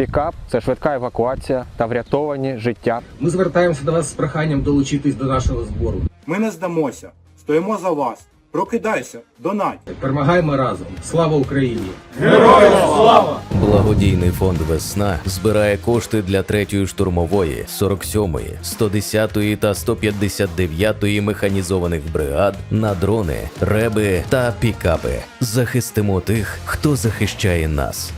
Пікап це швидка евакуація та врятовані життя. Ми звертаємося до вас з проханням долучитись до нашого збору. Ми не здамося, стоїмо за вас. Прокидайся, донать! Перемагаємо разом. Слава Україні! Благодійний фонд Весна збирає кошти для 3-ї штурмової, 47-ї, 110-ї та 159-ї механізованих бригад на дрони, реби та пікапи. Захистимо тих, хто захищає нас.